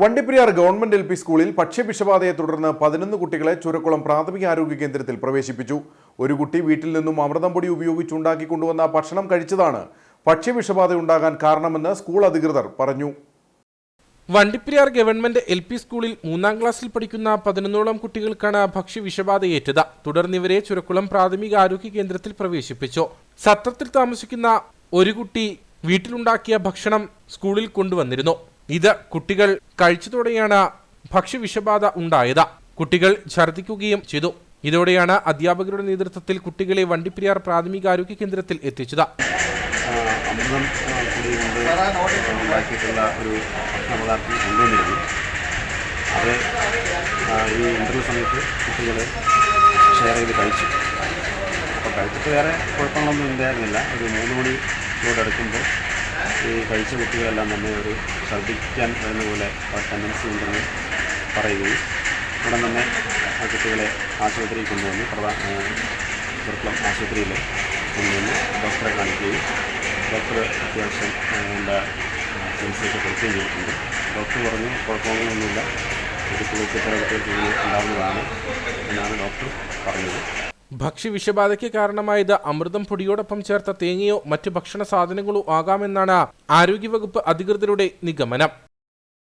Vandiperiyar government L P സ്കൂളിൽ ഭക്ഷ്യവിഷബാധയെ തുടർന്ന് പതിനൊന്ന് കുട്ടികളെ ചുരക്കുളം പ്രാഥമിക ആരോഗ്യ കേന്ദ്രത്തിൽ പ്രവേശിപ്പിച്ചു. ഒരു കുട്ടി വീട്ടിൽ നിന്നും അമൃതം പൊടി ഉപയോഗിച്ചുണ്ടാക്കി കൊണ്ടുവന്ന ഭക്ഷണം കഴിച്ചതാണ് ഭക്ഷ്യവിഷബാധ ഉണ്ടാകാൻ കാരണമെന്ന് സ്കൂൾ അധികൃതർ പറഞ്ഞു. വണ്ടിപ്പെരിയാർ ഗവൺമെന്റ് എൽ പി സ്കൂളിൽ മൂന്നാം ക്ലാസ്സിൽ പഠിക്കുന്ന പതിനൊന്നോളം കുട്ടികൾക്കാണ് ഭക്ഷ്യവിഷബാധയേറ്റത് തുടർന്ന് ഇവരെ ചുരക്കുളം പ്രാഥമിക ആരോഗ്യ കേന്ദ്രത്തിൽ പ്രവേശിപ്പിച്ചു. സത്രത്തിൽ താമസിക്കുന്ന ഒരു കുട്ടി വീട്ടിലുണ്ടാക്കിയ ഭക്ഷണം സ്കൂളിൽ കൊണ്ടുവന്നിരുന്നു. ഇത് കുട്ടികൾ കഴിച്ചതോടെയാണ് ഭക്ഷ്യവിഷബാധ ഉണ്ടായത്. കുട്ടികൾ ഛർദ്ദിക്കുകയും ചെയ്തു. ഇതോടെയാണ് അധ്യാപകരുടെ നേതൃത്വത്തിൽ കുട്ടികളെ വണ്ടിപ്പെരിയാർ പ്രാഥമിക ആരോഗ്യ കേന്ദ്രത്തിൽ എത്തിച്ചത്. ഒരു ഈ ഷെയർ കഴിച്ചു. കഴിച്ചിട്ട് വേറെ കുഴപ്പങ്ങളൊന്നും ഉണ്ടായിരുന്നില്ല. ഒരു മൂന്ന് മണിയോടടുക്കുമ്പോൾ കഴിച്ച കുട്ടികളെല്ലാം തന്നെ ഒരു ഛർദ്ദിക്കാൻ വരുന്ന പോലെ ടെൻഡൻസി ഉണ്ടെന്ന് പറയുകയും ഉടൻ തന്നെ ആ കുട്ടികളെ ആശുപത്രിയിൽ കൊണ്ടുവന്ന് പ്രധാന ചെറുപ്പം ആശുപത്രിയിൽ കൊണ്ടുവന്ന് ഡോക്ടറെ കാണിക്കുകയും ഡോക്ടർ അത്യാവശ്യം എന്താ ചികിത്സയൊക്കെ കൊടുക്കുകയും ചെയ്തിട്ടുണ്ട്. ഡോക്ടർ പറഞ്ഞു കുഴപ്പമൊന്നുമില്ല ഒരു ചില കുട്ടികൾക്ക് ഇങ്ങനെ ഭക്ഷ്യവിഷബാധയ്ക്ക് കാരണമായത് അമൃതം പൊടിയോടൊപ്പം ചേർത്ത തേങ്ങയോ മറ്റു ഭക്ഷണ സാധനങ്ങളോ ആകാമെന്നാണ് ആരോഗ്യവകുപ്പ് അധികൃതരുടെ നിഗമനം.